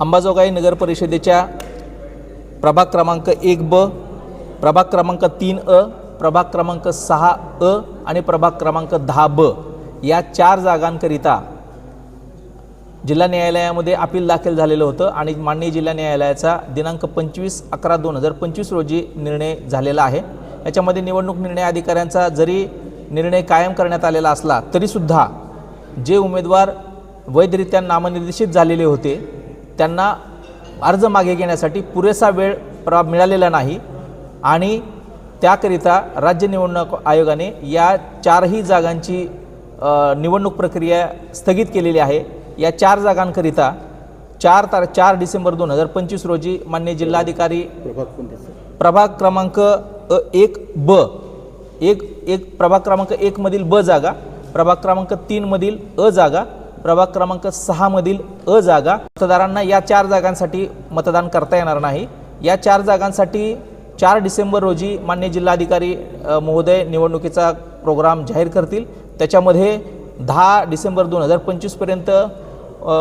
अंबाजोगाई नगर परिषदेच्या प्रभाग क्रमांक एक ब प्रभाग क्रमांक तीन अ प्रभाग क्रमांक सहा अ आणि प्रभाग क्रमांक दहा ब या चार जागांकरिता जिल्हा न्यायालयामध्ये अपील दाखल झालेलं होतं आणि माननीय जिल्हा न्यायालयाचा दिनांक पंचवीस अकरा दोन हजार पंचवीस रोजी निर्णय झालेला आहे. याच्यामध्ये निवडणूक निर्णय अधिकाऱ्यांचा जरी निर्णय कायम करण्यात आलेला असला तरीसुद्धा जे उमेदवार वैधरित्या नामनिर्देशित झालेले होते त्यांना अर्ज मागे घेण्यासाठी पुरेसा वेळ प्रा मिळालेला नाही. आणि त्याकरिता राज्य निवडणूक आयोगाने या चारही जागांची निवडणूक प्रक्रिया स्थगित केलेली आहे. या चार जागांकरिता चार तार चार डिसेंबर दोन हजार पंचवीस रोजी मान्य जिल्हाधिकारी प्रभाग क्रमांक अ, एक ब एक एक प्रभाग क्रमांक एकमधील ब जागा प्रभाग क्रमांक तीनमधील अ जागा प्रभाग क्रमांक सहामधील अ जागा मतदारांना या चार जागांसाठी मतदान करता येणार नाही. या चार जागांसाठी चार डिसेंबर रोजी मान्य जिल्हाधिकारी महोदय निवडणुकीचा प्रोग्राम जाहीर करतील. त्याच्यामध्ये दहा डिसेंबर दोन हजार पंचवीसपर्यंत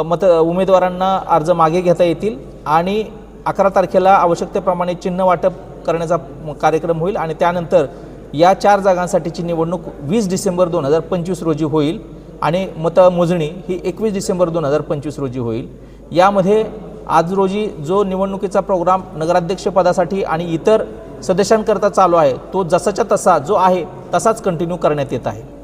मत उमेदवारांना अर्ज मागे घेता येतील आणि अकरा तारखेला आवश्यकतेप्रमाणे चिन्ह वाटप करण्याचा कार्यक्रम होईल आणि त्यानंतर या चार जागांसाठीची निवडणूक वीस डिसेंबर दोन हजार पंचवीस रोजी होईल. आणि मतमोजणी ही एकवीस डिसेंबर दोन हजार पंचवीस रोजी होईल. यामध्ये आज रोजी जो निवडणुकीचा प्रोग्राम नगराध्यक्षपदासाठी आणि इतर सदस्यांकरता चालू आहे तो जसाच्या तसा जो आहे तसाच कंटिन्यू करण्यात येत आहे.